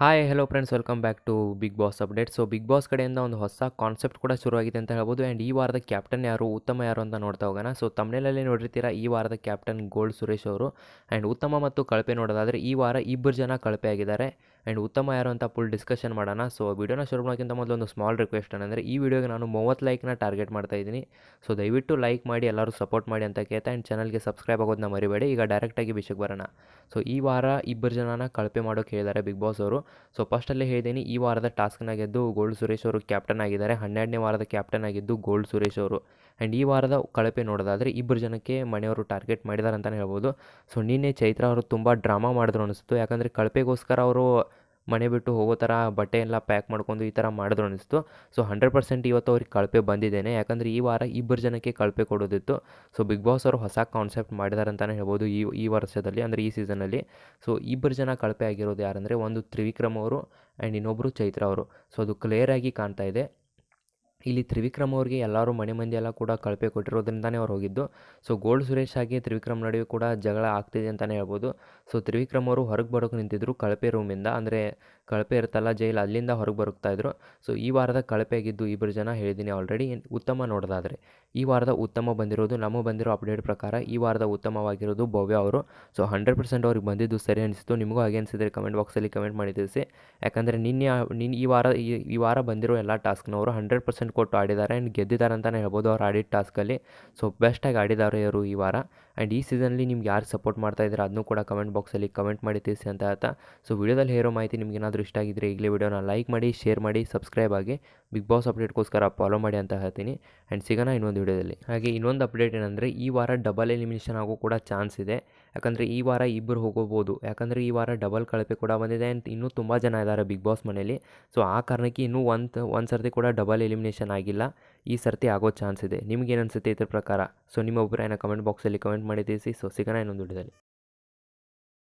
Hi hello friends welcome back to Bigg Boss update so Bigg Boss ಕಡೆಯಿಂದ ಒಂದು ಹೊಸ concept ಕೂಡ ಶುರುವಾಗಿದೆ ಅಂತ ಹೇಳ್ಬೋದು. ಆ್ಯಂಡ್ ಈ ವಾರದ ಕ್ಯಾಪ್ಟನ್ ಯಾರು, ಉತ್ತಮ ಯಾರು ಅಂತ ನೋಡ್ತಾ ಹೋಗೋಣ. ಸೊ ತಮ್ಮನೇಲಲ್ಲಿ ನೋಡಿರ್ತೀರಾ ಈ ವಾರದ ಕ್ಯಾಪ್ಟನ್ ಗೋಲ್ಡ್ ಸುರೇಶ್ ಅವರು. ಆ್ಯಂಡ್ ಉತ್ತಮ ಮತ್ತು ಕಳಪೆ ನೋಡೋದಾದರೆ ಈ ವಾರ ಇಬ್ಬರು ಜನ ಕಳಪೆ ಆಗಿದ್ದಾರೆ. ಆ್ಯಂಡ್ ಉತ್ತಮ ಯಾರು ಅಂತ ಫುಲ್ ಡಿಸ್ಕಷನ್ ಮಾಡೋಣ. ಸೊ ವಿಡಿಯೋನ ಶುರು ಮಾಡೋಕ್ಕಿಂತ ಮೊದಲು ಒಂದು ಸ್ಮಾಲ್ ರಿಕ್ವೆಸ್ಟ್ ಅಂದರೆ ಈ ವಿಡಿಯೋಗೆ ನಾನು ಮೂವತ್ತು ಲೈಕ್ನ ಟಾರ್ಗೆಟ್ ಮಾಡ್ತಾ ಇದ್ದೀನಿ. ಸೊ ದಯವಿಟ್ಟು ಲೈಕ್ ಮಾಡಿ, ಎಲ್ಲರೂ ಸಪೋರ್ಟ್ ಮಾಡಿ ಅಂತ ಕೇಳ್ತಾ ಆ್ಯಂಡ್ ಚಾನಲ್ಗೆ ಸಬ್ಸ್ಕ್ರೈಬ್ ಆಗೋದನ್ನ ಮರಿಬೇಡಿ. ಈಗ ಡೈರೆಕ್ಟಾಗಿ ವಿಷಯಕ್ಕೆ ಬರೋಣ. ಸೊ ಈ ವಾರ ಇಬ್ಬರು ಜನನ ಕಳಪೆ ಮಾಡೋಕ್ಕೆ ಹೇಳಿದ್ದಾರೆ ಬಿಗ್ ಬಾಸ್ ಅವರು. ಸೊ ಫಸ್ಟಲ್ಲೇ ಹೇಳಿದ್ದೀನಿ ಈ ವಾರದ ಟಾಸ್ಕ್ನ ಗೆದ್ದು ಗೋಲ್ಡ್ ಸುರೇಶ್ ಅವರು ಕ್ಯಾಪ್ಟನ್ ಆಗಿದ್ದಾರೆ. ಹನ್ನೆರಡನೇ ವಾರದ ಕ್ಯಾಪ್ಟನ್ ಆಗಿದ್ದು ಗೋಲ್ಡ್ ಸುರೇಶ್ ಅವರು. ಆ್ಯಂಡ್ ಈ ವಾರದ ಕಳಪೆ ನೋಡೋದಾದರೆ ಇಬ್ಬರು ಜನಕ್ಕೆ ಮನೆಯವರು ಟಾರ್ಗೆಟ್ ಮಾಡಿದ್ದಾರೆ ಅಂತಲೇ ಹೇಳ್ಬೋದು. ಸೊ ನಿನ್ನೆ ಚೈತ್ರ ಅವರು ತುಂಬ ಡ್ರಾಮಾ ಮಾಡಿದ್ರು ಅನಿಸ್ತು ಯಾಕಂದರೆ ಕಳಪೆಗೋಸ್ಕರ ಅವರು ಮನೆ ಬಿಟ್ಟು ಹೋಗೋ ಥರ ಬಟ್ಟೆ ಎಲ್ಲ ಪ್ಯಾಕ್ ಮಾಡ್ಕೊಂಡು ಈ ಥರ ಮಾಡಿದ್ರು ಅನಿಸ್ತು ಸೊ ಹಂಡ್ರೆಡ್ ಪರ್ಸೆಂಟ್ ಇವತ್ತು ಅವ್ರಿಗೆ ಕಳಪೆ ಬಂದಿದ್ದೇನೆ. ಯಾಕಂದರೆ ಈ ವಾರ ಇಬ್ಬರು ಜನಕ್ಕೆ ಕಳಪೆ ಕೊಡೋದಿತ್ತು. ಸೊ ಬಿಗ್ ಬಾಸ್ ಅವರು ಹೊಸ ಕಾನ್ಸೆಪ್ಟ್ ಮಾಡಿದ್ದಾರೆ ಅಂತಲೇ ಹೇಳ್ಬೋದು ಈ ಈ ವರ್ಷದಲ್ಲಿ, ಅಂದರೆ ಈ ಸೀಸನಲ್ಲಿ ಸೊ ಇಬ್ಬರು ಜನ ಕಳಪೆ ಆಗಿರೋದು ಯಾರಂದರೆ ಒಂದು ತ್ರಿವಿಕ್ರಮ್ ಅವರು ಆ್ಯಂಡ್ ಇನ್ನೊಬ್ಬರು ಚೈತ್ರ ಅವರು. ಸೊ ಅದು ಕ್ಲಿಯರಾಗಿ ಕಾಣ್ತಾ ಇದೆ. ಇಲ್ಲಿ ತ್ರಿವಿಕ್ರಮ್ ಅವ್ರಿಗೆ ಎಲ್ಲರೂ ಮನೆ ಮಂದಿ ಎಲ್ಲ ಕೂಡ ಕಳಪೆ ಕೊಟ್ಟಿರೋದ್ರಿಂದನೇ ಅವ್ರು ಹೋಗಿದ್ದು. ಸೊ ಗೋಲ್ಡ್ ಸುರೇಶ್ ಆಗಿ ತ್ರಿವಿಕ್ರಮ್ ನಡುವೆ ಕೂಡ ಜಗಳ ಆಗ್ತಿದೆ ಅಂತಲೇ ಹೇಳ್ಬೋದು. ಸೊ ತ್ರಿವಿಕ್ರಮ್ ಅವರು ಹೊರಗೆ ಬರೋಕೆ ನಿಂತಿದ್ರು ಕಳಪೆ ರೂಮಿಂದ ಅಂದರೆ ಕಳಪೆ ಇರುತ್ತಲ್ಲ, ಜೈಲು ಅಲ್ಲಿಂದ ಹೊರಗೆ ಬರುತ್ತಾ ಇದ್ರು. ಸೊ ಈ ವಾರದ ಕಳಪೆ ಆಗಿದ್ದು ಇಬ್ಬರು ಜನ ಹೇಳಿದ್ದೀನಿ ಆಲ್ರೆಡಿ ಉತ್ತಮ ನೋಡೋದಾದರೆ, ಈ ವಾರದ ಉತ್ತಮ ಬಂದಿರೋದು ನಮ್ಮ ಬಂದಿರೋ ಅಪ್ಡೇಟ್ ಪ್ರಕಾರ ಈ ವಾರದ ಉತ್ತಮವಾಗಿರೋದು ಭವ್ಯ ಅವರು. ಸೊ ಹಂಡ್ರೆಡ್ ಪರ್ಸೆಂಟ್ ಅವ್ರಿಗೆ ಬಂದಿದ್ದು ಸರಿ ಅನಿಸಿತು ನಿಮಗೂ ಹಾಗೆ ಅನಿಸಿದ್ರೆ ಕಮೆಂಟ್ ಬಾಕ್ಸಲ್ಲಿ ಕಮೆಂಟ್ ಮಾಡಿ ತಿಳಿಸಿ. ಯಾಕಂದರೆ ನಿನ್ನೆ ನಿನ್ನ ಈ ವಾರ ಈ ವಾರ ಬಂದಿರೋ ಎಲ್ಲ ಟಾಸ್ಕ್ನವರು ಹಂಡ್ರೆಡ್ ಪರ್ಸೆಂಟ್ ಕೊಟ್ಟು ಆಡಿದ್ದಾರೆ ಆ್ಯಂಡ್ ಗೆದ್ದಿದ್ದಾರೆ ಅಂತಲೇ ಹೇಳ್ಬೋದು ಅವ್ರು ಆಡಿದ ಟಾಸ್ಕಲ್ಲಿ ಸೊ ಬೆಸ್ಟಾಗಿ ಆಡಿದ್ದಾರೆ ಇವರು ಈ ವಾರ. ಆ್ಯಂಡ್ ಈ ಸೀಸನಲ್ಲಿ ನಿಮ್ಗೆ ಯಾರು ಸಪೋರ್ಟ್ ಮಾಡ್ತಾ ಇದ್ದಾರೆ ಅದನ್ನು ಕೂಡ ಕಮೆಂಟ್ ಬಾಕ್ಸಲ್ಲಿ ಕಮೆಂಟ್ ಮಾಡಿ ತಿಳಿಸಿ ಅಂತ ಹೇಳ್ತಾ. ಸೊ ವಿಡಿಯೋದಲ್ಲಿ ಹೇರೋ ಮಾಹಿತಿ ನಿಮ್ಗೆ ಏನಾದರೂ ಇಷ್ಟ ಆಗಿದ್ದರೆ ಈಗಲೇ ವಿಡಿಯೋನ ಲೈಕ್ ಮಾಡಿ, ಶೇರ್ ಮಾಡಿ, ಸಬ್ಸ್ಕ್ರೈಬ್ ಆಗಿ ಬಿಗ್ ಬಾಸ್ ಅಪ್ಡೇಟ್ಗೋಸ್ಕರ ಫಾಲೋ ಮಾಡಿ ಅಂತ ಹೇಳ್ತೀನಿ. ಆ್ಯಂಡ್ ಸಿಗೋಣ ಇನ್ನೊಂದು ವಿಡಿಯೋದಲ್ಲಿ. ಹಾಗೆ ಇನ್ನೊಂದು ಅಪ್ಡೇಟ್ ಏನಂದರೆ, ಈ ವಾರ ಡಬಲ್ ಎಲಿಮಿನೇಷನ್ ಆಗೋ ಕೂಡ ಚಾನ್ಸ್ ಇದೆ. ಯಾಕಂದರೆ ಈ ವಾರ ಇಬ್ಬರು ಹೋಗೋಬೋದು. ಯಾಕಂದರೆ ಈ ವಾರ ಡಬಲ್ ಕಳಪೆ ಕೂಡ ಬಂದಿದೆ ಆ್ಯಂಡ್ ಇನ್ನೂ ತುಂಬ ಜನ ಇದ್ದಾರೆ ಬಿಗ್ ಬಾಸ್ ಮನೇಲಿ ಸೊ ಆ ಕಾರಣಕ್ಕೆ ಇನ್ನೂ ಒಂದು ಒಂದು ಸರ್ತಿ ಕೂಡ ಡಬಲ್ ಎಲಿಮಿನೇಷನ್ ಆಗಿಲ್ಲ. ಈ ಸರ್ತಿ ಆಗೋ ಚಾನ್ಸ್ ಇದೆ. ನಿಮ್ಗೆ ಏನು ಅನಿಸುತ್ತೆ ಇದ್ರ ಪ್ರಕಾರ? ಸೊ ನಿಮ್ಮ ಅಭಿಪ್ರಾಯನ ಕಮೆಂಟ್ ಬಾಕ್ಸಲ್ಲಿ ಕಮೆಂಟ್ ಮಾಡಿ ತಿಳಿಸಿ. ಸೊ ಸಿಗೋಣ ಇನ್ನೊಂದು ವಿಡಿಯೋದಲ್ಲಿ.